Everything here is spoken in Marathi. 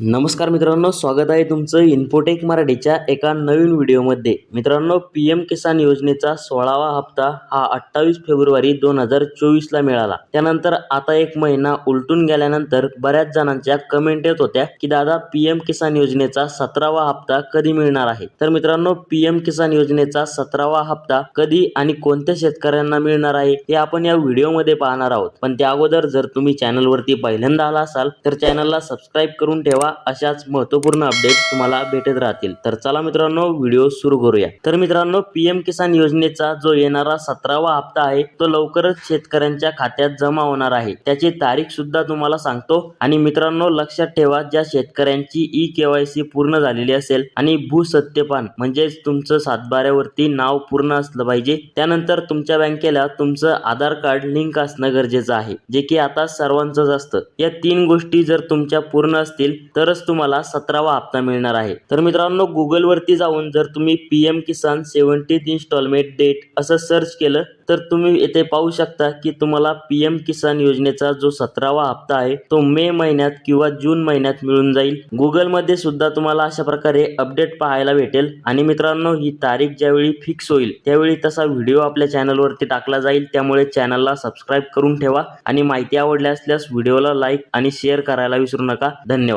नमस्कार मित्रांनो स्वागत आहे तुमचं इन्फोटेक मराठीच्या एका नवीन व्हिडिओमध्ये. मित्रांनो पी एम किसान योजनेचा सोळावा हप्ता हा अठ्ठावीस फेब्रुवारी दोन हजार चोवीसला मिळाला. त्यानंतर आता एक महिना उलटून गेल्यानंतर बऱ्याच जणांच्या कमेंट येत होत्या की दादा पी एम किसान योजनेचा सतरावा हप्ता कधी मिळणार आहे? तर मित्रांनो पी एम किसान योजनेचा सतरावा हप्ता कधी आणि कोणत्या शेतकऱ्यांना मिळणार आहे हे आपण या व्हिडिओमध्ये पाहणार आहोत. पण त्या अगोदर जर तुम्ही चॅनलवरती पहिल्यांदा आला असाल तर चॅनलला सबस्क्राईब करून ठेवा अशाच महत्त्वपूर्ण अपडेट तुम्हाला भेटत राहतील. तर चला मित्रांनो व्हिडिओ सुरू करूया. तर मित्रांनो पीएम किसान योजनेचा जो येणारा सतरावा हप्ता आहे तो लवकरच शेतकऱ्यांच्या खात्यात जमा होणार आहे. त्याची तारीख सुद्धा तुम्हाला सांगतो. आणि मित्रांनो लक्षात ठेवा ज्या शेतकऱ्यांची ई केवायसी पूर्ण झालेली असेल आणि भूसत्यपान म्हणजेच तुमचं सातबाऱ्यावरती नाव पूर्ण असलं पाहिजे त्यानंतर तुमच्या बँकेला तुमचं आधार कार्ड लिंक असणं गरजेचं आहे. जे की आता सर्वांचंच असतं. या तीन गोष्टी जर तुमच्या पूर्ण असतील तरच तुम्हाला सतरावा हप्ता मिळणार आहे. तर मित्रांनो गुगलवरती जाऊन जर तुम्ही P M Kisan seventieth installment date असं सर्च केलं तर तुम्ही येथे पाहू शकता की तुम्हाला पी एम किसान योजनेचा जो सतरावा हप्ता आहे तो मे महिन्यात किंवा जून महिन्यात मिळून जाईल. गुगलमध्ये सुद्धा तुम्हाला अशा प्रकारे अपडेट पाहायला भेटेल. आणि मित्रांनो ही तारीख ज्यावेळी फिक्स होईल त्यावेळी तसा व्हिडिओ आपल्या चॅनलवरती टाकला जाईल. त्यामुळे चॅनलला सबस्क्राईब करून ठेवा. आणि माहिती आवडली असल्यास व्हिडिओला लाईक आणि शेअर करायला विसरू नका. धन्यवाद.